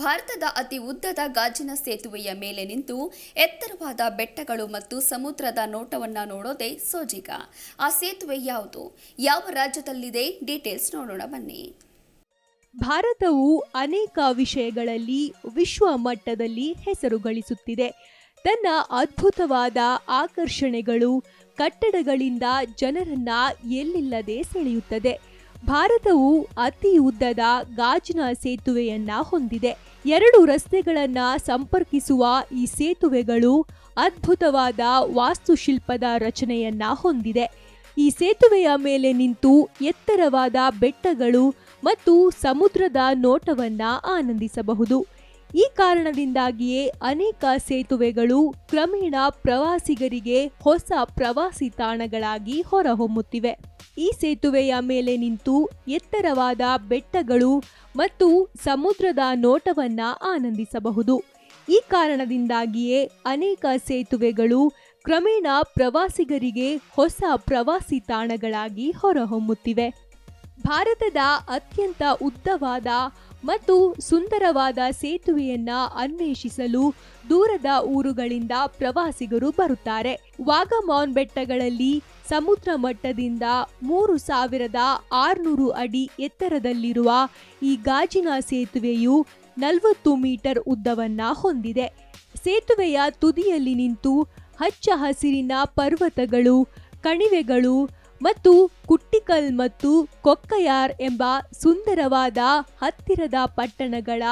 ಭಾರತದ ಅತಿ ಉದ್ದದ ಗಾಜಿನ ಸೇತುವೆಯ ಮೇಲೆ ನಿಂತು ಎತ್ತರವಾದ ಬೆಟ್ಟಗಳು ಮತ್ತು ಸಮುದ್ರದ ನೋಟವನ್ನು ನೋಡೋದೇ ಸೋಜಿಗ. ಆ ಸೇತುವೆ ಯಾವುದು? ಯಾವ ರಾಜ್ಯದಲ್ಲಿದೆ? ಡೀಟೇಲ್ಸ್ ನೋಡೋಣ ಬನ್ನಿ. ಭಾರತವು ಅನೇಕ ವಿಷಯಗಳಲ್ಲಿ ವಿಶ್ವ ಮಟ್ಟದಲ್ಲಿ ಹೆಸರು ಗಳಿಸುತ್ತಿದೆ. ತನ್ನ ಅದ್ಭುತವಾದ ಆಕರ್ಷಣೆಗಳು, ಕಟ್ಟಡಗಳಿಂದ ಜನರನ್ನ ಎಲ್ಲಿಲ್ಲದೆ ಸೆಳೆಯುತ್ತದೆ. ಭಾರತವು ಅತಿ ಉದ್ದದ ಗಾಜಿನ ಸೇತುವೆಯನ್ನ ಹೊಂದಿದೆ. ಎರಡು ರಸ್ತೆಗಳನ್ನ ಸಂಪರ್ಕಿಸುವ ಈ ಸೇತುವೆಗಳು ಅದ್ಭುತವಾದ ವಾಸ್ತುಶಿಲ್ಪದ ರಚನೆಯನ್ನ ಹೊಂದಿದೆ. ಈ ಸೇತುವೆಯ ಮೇಲೆ ನಿಂತು ಎತ್ತರವಾದ ಬೆಟ್ಟಗಳು ಮತ್ತು ಸಮುದ್ರದ ನೋಟವನ್ನ ಆನಂದಿಸಬಹುದು. ಈ ಕಾರಣದಿಂದಾಗಿಯೇ ಅನೇಕ ಸೇತುವೆಗಳು ಕ್ರಮೇಣ ಪ್ರವಾಸಿಗರಿಗೆ ಹೊಸ ಪ್ರವಾಸಿ ತಾಣಗಳಾಗಿ ಹೊರಹೊಮ್ಮುತ್ತಿವೆ. ಈ ಸೇತುವೆಯ ಮೇಲೆ ನಿಂತು ಎತ್ತರವಾದ ಬೆಟ್ಟಗಳು ಮತ್ತು ಸಮುದ್ರದ ನೋಟವನ್ನು ಆನಂದಿಸಬಹುದು. ಈ ಕಾರಣದಿಂದಾಗಿಯೇ ಅನೇಕ ಸೇತುವೆಗಳು ಕ್ರಮೇಣ ಪ್ರವಾಸಿಗರಿಗೆ ಹೊಸ ಪ್ರವಾಸಿ ತಾಣಗಳಾಗಿ ಹೊರಹೊಮ್ಮುತ್ತಿವೆ. ಭಾರತದ ಅತ್ಯಂತ ಉದ್ದವಾದ ಮತ್ತು ಸುಂದರವಾದ ಸೇತುವೆಯನ್ನ ಅನ್ವೇಷಿಸಲು ದೂರದ ಊರುಗಳಿಂದ ಪ್ರವಾಸಿಗರು ಬರುತ್ತಾರೆ. ವಾಗಮಾನ್ ಬೆಟ್ಟಗಳಲ್ಲಿ ಸಮುದ್ರ ಮಟ್ಟದಿಂದ ಮೂರು ಸಾವಿರದ ಆರುನೂರು ಅಡಿ ಎತ್ತರದಲ್ಲಿರುವ ಈ ಗಾಜಿನ ಸೇತುವೆಯು ನಲವತ್ತು ಮೀಟರ್ ಉದ್ದವನ್ನ ಹೊಂದಿದೆ. ಸೇತುವೆಯ ತುದಿಯಲ್ಲಿ ನಿಂತು ಹಚ್ಚ ಹಸಿರಿನ ಪರ್ವತಗಳು, ಕಣಿವೆಗಳು ಮತ್ತು ಕುಟ್ಟಿಕಲ್ ಮತ್ತು ಕೊಕ್ಕಯಾರ್ ಎಂಬ ಸುಂದರವಾದ ಹತ್ತಿರದ ಪಟ್ಟಣಗಳ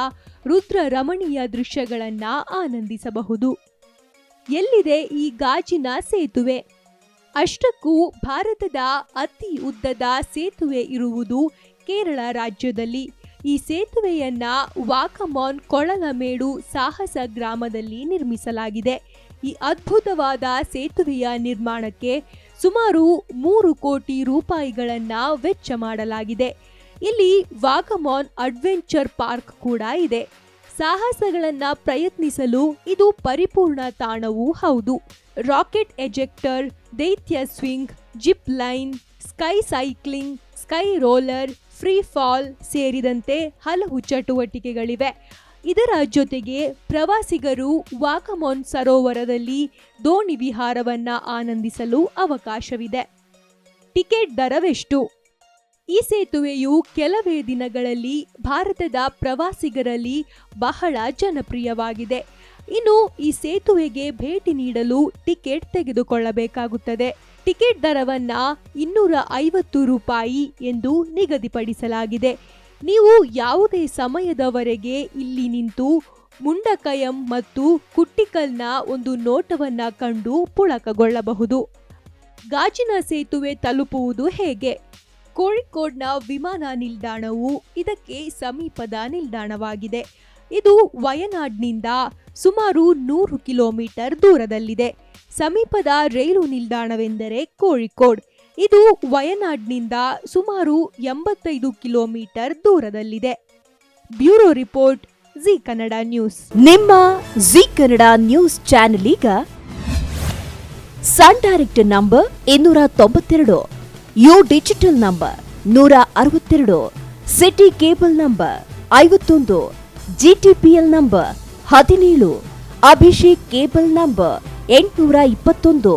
ರುದ್ರ ರಮಣೀಯ ದೃಶ್ಯಗಳನ್ನ ಆನಂದಿಸಬಹುದು. ಎಲ್ಲಿದೆ ಈ ಗಾಜಿನ ಸೇತುವೆ? ಅಷ್ಟಕ್ಕೂ ಭಾರತದ ಅತಿ ಉದ್ದದ ಸೇತುವೆ ಇರುವುದು ಕೇರಳ ರಾಜ್ಯದಲ್ಲಿ. ಈ ಸೇತುವೆಯನ್ನ ವಾಕಮಾನ್ ಕೊಳಲಮೇಡು ಸಾಹಸ ಗ್ರಾಮದಲ್ಲಿ ನಿರ್ಮಿಸಲಾಗಿದೆ. ಈ ಅದ್ಭುತವಾದ ಸೇತುವೆಯ ನಿರ್ಮಾಣಕ್ಕೆ ಸುಮಾರು ಮೂರು ಕೋಟಿ ರೂಪಾಯಿಗಳನ್ನ ವೆಚ್ಚ ಮಾಡಲಾಗಿದೆ. ಇಲ್ಲಿ ವಾಗಮಾನ್ ಅಡ್ವೆಂಚರ್ ಪಾರ್ಕ್ ಕೂಡ ಇದೆ. ಸಾಹಸಗಳನ್ನ ಪ್ರಯತ್ನಿಸಲು ಇದು ಪರಿಪೂರ್ಣ ತಾಣವೂ ಹೌದು. ರಾಕೆಟ್ ಎಜೆಕ್ಟರ್, ದೈತ್ಯ swing, zip line, sky cycling, sky roller, free fall ಸೇರಿದಂತೆ ಹಲವು ಚಟುವಟಿಕೆಗಳಿವೆ. ಇದರ ಜೊತೆಗೆ ಪ್ರವಾಸಿಗರು ವಾಕಮೋನ್ ಸರೋವರದಲ್ಲಿ ದೋಣಿ ವಿಹಾರವನ್ನು ಆನಂದಿಸಲು ಅವಕಾಶವಿದೆ. ಟಿಕೆಟ್ ದರವೆಷ್ಟು? ಈ ಸೇತುವೆಯು ಕೆಲವೇ ದಿನಗಳಲ್ಲಿ ಭಾರತದ ಪ್ರವಾಸಿಗರಲ್ಲಿ ಬಹಳ ಜನಪ್ರಿಯವಾಗಿದೆ. ಇನ್ನು ಈ ಸೇತುವೆಗೆ ಭೇಟಿ ನೀಡಲು ಟಿಕೆಟ್ ತೆಗೆದುಕೊಳ್ಳಬೇಕಾಗುತ್ತದೆ. ಟಿಕೆಟ್ ದರವನ್ನು ಇನ್ನೂರ ಐವತ್ತು ರೂಪಾಯಿ ಎಂದು ನಿಗದಿಪಡಿಸಲಾಗಿದೆ. ನೀವು ಯಾವುದೇ ಸಮಯದವರೆಗೆ ಇಲ್ಲಿ ನಿಂತು ಮುಂಡಕಯಂ ಮತ್ತು ಕುಟ್ಟಿಕಲ್ನ ಒಂದು ನೋಟವನ್ನು ಕಂಡು ಪುಳಕಗೊಳ್ಳಬಹುದು. ಗಾಜಿನ ಸೇತುವೆ ತಲುಪುವುದು ಹೇಗೆ? ಕೋಳಿಕೋಡ್ನ ವಿಮಾನ ನಿಲ್ದಾಣವು ಇದಕ್ಕೆ ಸಮೀಪದ ನಿಲ್ದಾಣವಾಗಿದೆ. ಇದು ವಯನಾಡ್ನಿಂದ ಸುಮಾರು ನೂರು ಕಿಲೋಮೀಟರ್ ದೂರದಲ್ಲಿದೆ. ಸಮೀಪದ ರೈಲು ನಿಲ್ದಾಣವೆಂದರೆ ಕೋಳಿಕೋಡ್. ಇದು ವಯನಾಡ್ನಿಂದ ಸುಮಾರು ಎಂಬತ್ತೈದು ಕಿಲೋಮೀಟರ್ ದೂರದಲ್ಲಿದೆ. Bureau report, Zee Kannada news. ನಿಮ್ಮ ಜಿ ಕನ್ನಡ ನ್ಯೂಸ್ ಚಾನೆಲ್ ಈಗ ಸನ್ ಡೈರೆಕ್ಟ್ ನಂಬರ್ ಇನ್ನೂರ ತೊಂಬತ್ತೆರಡು, ಯು ಡಿಜಿಟಲ್ ನಂಬರ್ ನೂರ ಅರವತ್ತೆರಡು, ಸಿಟಿ ಕೇಬಲ್ ನಂಬರ್ ಐವತ್ತೊಂದು, ಜಿಟಿಪಿಎಲ್ ನಂಬರ್ ಹದಿನೇಳು, ಅಭಿಷೇಕ್ ಕೇಬಲ್ ನಂಬರ್ ಎಂಟುನೂರ ಇಪ್ಪತ್ತೊಂದು.